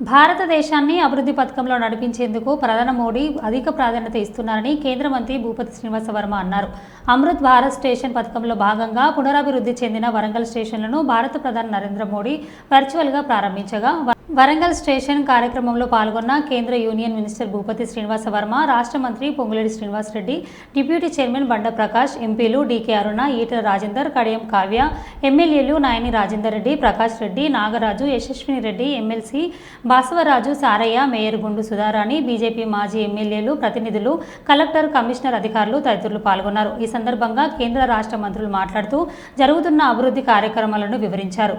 భారతదేశాన్ని అభివృద్ధి పథకంలో నడిపించేందుకు ప్రధాని మోడీ అధిక ప్రాధాన్యత ఇస్తున్నారని కేంద్ర మంత్రి భూపతి శ్రీనివాస వర్మ అన్నారు. అమృత్ భారత్ స్టేషన్ పథకంలో భాగంగా పునరాభివృద్ధి చెందిన వరంగల్ స్టేషన్లను భారత ప్రధాని నరేంద్ర మోడీ వర్చువల్గా ప్రారంభించగా వరంగల్ స్టేషన్ కార్యక్రమంలో పాల్గొన్న కేంద్ర యూనియన్ మినిస్టర్ భూపతి శ్రీనివాస వర్మ రాష్ట్ర మంత్రి పొంగులేటి శ్రీనివాస్ రెడ్డి డిప్యూటీ చైర్మన్ బండ ప్రకాష్ ఎంపీలు డీకే అరుణ ఈటల రాజేందర్ కడియం కావ్య ఎమ్మెల్యేలు Nayini Rajender Reddy Prakash Reddy Nagaraju Yashaswini Reddy MLC Basavaraju Sarayya mayor Gundu Sudharani BJP మాజీ ఎమ్మెల్యేలు ప్రతినిధులు కలెక్టర్ కమిషనర్ అధికారులు తదితరులు పాల్గొన్నారు. ఈ సందర్భంగా కేంద్ర రాష్ట్ర మంత్రులు మాట్లాడుతూ జరుగుతున్న అభివృద్ధి కార్యక్రమాలను వివరించారు.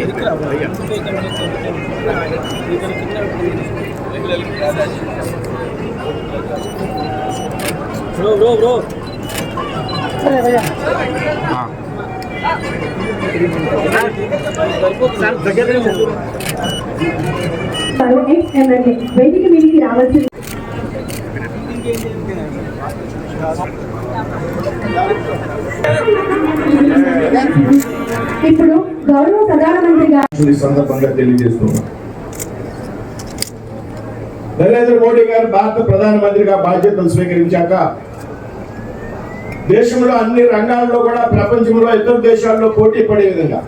సార్ కొంచెం దగ్గర ఆ మినిస్టర్ చేస్తున్నారు బ్రో బ్రో బ్రో సార్ దగ్గర ఎక్స్ ఎమ్మెల్యే వేదిక మీదికి రావాల్సింది ఇప్పుడు గౌరవ ప్రధానమంత్రి గారు సందర్భంగా తెలియజేస్తున్నాం నరేంద్ర మోడీ గారు భారత ప్రధానమంత్రిగా బాధ్యతలు స్వీకరించాక దేశంలో అన్ని రంగాల్లో కూడా ప్రపంచంలో ఇతర దేశాల్లో పోటీ పడే విధంగా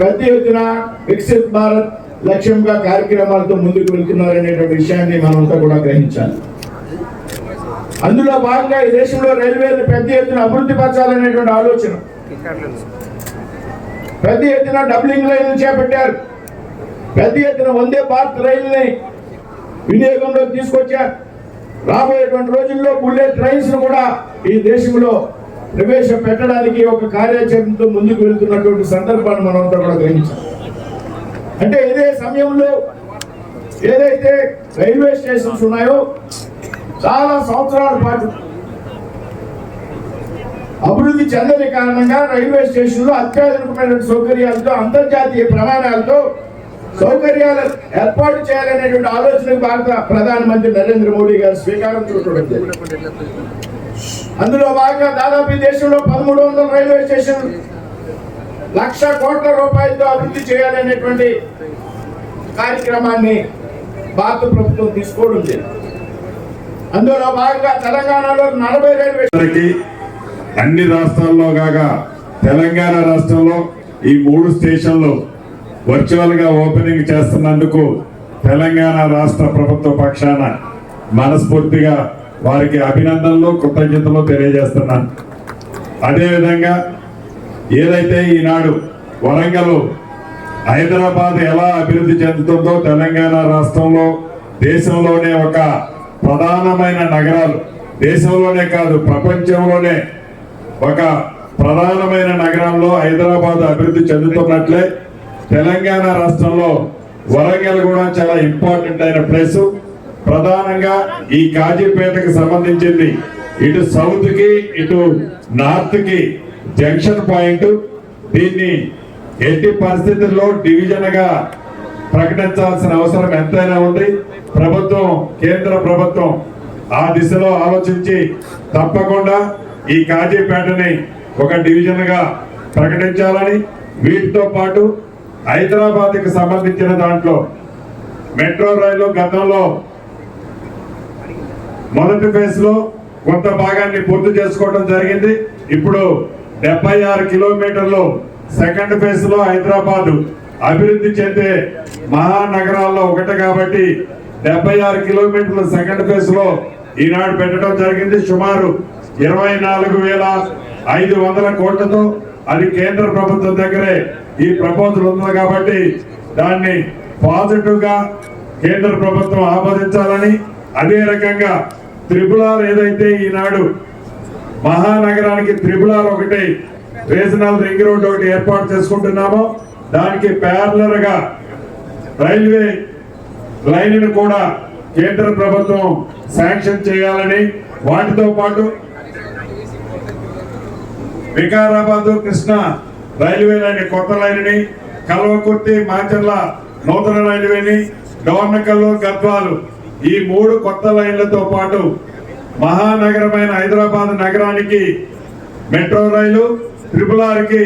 పెద్ద ఎత్తున వికసిత్ భారత్ లక్ష్యంగా కార్యక్రమాలతో ముందుకు వెళ్తున్నారనేటువంటి విషయాన్ని మనంతా కూడా గ్రహించాలి. అందులో భాగంగా ఈ దేశంలో రైల్వేలు పెద్ద ఎత్తున అభివృద్ధి పరచాలనేటువంటి ఆలోచన. పెద్ద ఎత్తున డబ్లింగ్ లైన్ చేపట్టారు. పెద్ద ఎత్తున వందే భారత్ రైలుని వినియోగంలో తీసుకొచ్చారు. రాబోయేటువంటి రోజుల్లో బుల్లెట్ ట్రైన్స్ను కూడా ఈ దేశంలో ప్రవేశపెట్టడానికి ఒక కార్యాచరణతో ముందుకు వెళ్తున్నటువంటి సందర్భాన్ని మనమంతా కూడా గ్రహించాం అంటే ఇదే సమయంలో ఏదైతే రైల్వే స్టేషన్స్ ఉన్నాయో చాలా సంవత్సరాల పాటు అభివృద్ధి చెందని కారణంగా రైల్వే స్టేషన్లు అత్యాధునికమైన సౌకర్యాలతో అంతర్జాతీయ ప్రమాణాలతో సౌకర్యాలు ఏర్పాటు చేయాలనేటువంటి ఆలోచనకు భారత ప్రధానమంత్రి నరేంద్ర మోడీ గారు స్వీకారం చూడటం అందులో భాగంగా దాదాపు ఈ దేశంలో పదమూడు వందల రైల్వే స్టేషన్ లక్ష కోట్ల రూపాయలతో అభివృద్ధి చేయాలనేటువంటి కార్యక్రమాన్ని భారత ప్రభుత్వం తీసుకోవడం జరిగింది. అందులో భాగంగా తెలంగాణలో నలభై రైల్వే అన్ని రాష్ట్రాల్లో కాగా తెలంగాణ రాష్ట్రంలో ఈ మూడు స్టేషన్లు వర్చువల్గా ఓపెనింగ్ చేస్తున్నందుకు తెలంగాణ రాష్ట్ర ప్రభుత్వ పక్షాన మనస్ఫూర్తిగా వారికి అభినందనలు కృతజ్ఞతలు తెలియజేస్తున్నాను. అదేవిధంగా ఏదైతే ఈనాడు వరంగల్ హైదరాబాద్ ఎలా అభివృద్ధి చెందుతుందో తెలంగాణ రాష్ట్రంలో దేశంలోనే ఒక ప్రధానమైన నగరాలు. దేశంలోనే కాదు ప్రపంచంలోనే ఒక ప్రధానమైన నగరంలో హైదరాబాద్ అభివృద్ధి చెందుతున్నట్లే తెలంగాణ రాష్ట్రంలో వరంగల్ కూడా చాలా ఇంపార్టెంట్ అయిన ప్లేస్. ప్రధానంగా ఈ కాజీపేటకు సంబంధించింది ఇటు సౌత్కి ఇటు నార్త్కి జంక్షన్ పాయింట్ దీన్ని ఎట్టి పరిస్థితుల్లో డివిజన్గా ప్రకటించాల్సిన అవసరం ఎంతైనా ఉంది. ప్రభుత్వం కేంద్ర ప్రభుత్వం ఆ దిశలో ఆలోచించి తప్పకుండా ఈ కాజీపేటని ఒక డివిజన్గా ప్రకటించాలని వీటితో పాటు హైదరాబాద్కి సంబంధించిన దాంట్లో మెట్రో రైలు గతంలో మొదటి ఫేజ్లో కొంత భాగాన్ని పూర్తి చేసుకోవడం జరిగింది. ఇప్పుడు డెబ్బై ఆరు కిలోమీటర్లు సెకండ్ ఫేజ్లో హైదరాబాద్ అభివృద్ధి చెందే మహానగరాల్లో ఒకటి కాబట్టి డెబ్బై ఆరు కిలోమీటర్ల సెకండ్ ఫేజ్లో ఈనాడు పెట్టడం జరిగింది. సుమారు ఇరవై నాలుగు వేల ఐదు వందల కోట్లతో అది కేంద్ర ప్రభుత్వం దగ్గరే ఈ ప్రపోజల్ ఉంది కాబట్టి దాన్ని పాజిటివ్గా కేంద్ర ప్రభుత్వం ఆమోదించాలని అదే రకంగా త్రిపులార్ ఏదైతే ఈనాడు మహానగరానికి త్రిపులార్ ఒకటి రీజనల్ రింగ్ రోడ్ ఒకటి ఏర్పాటు చేసుకుంటున్నాము. దానికి ప్యారలర్గా రైల్వే లైన్ కూడా కేంద్ర ప్రభుత్వం శాంక్షన్ చేయాలని వాటితో పాటు వికారాబాద్ కృష్ణ రైల్వే లైన్ కొత్త లైన్ని కల్వకుర్తి మాచర్ల నూతన రైల్వేని డోర్నకల్లు గద్వాలు ఈ మూడు కొత్త లైన్లతో పాటు మహానగరమైన హైదరాబాద్ నగరానికి మెట్రో రైలు ట్రిపుల్ ఆర్కి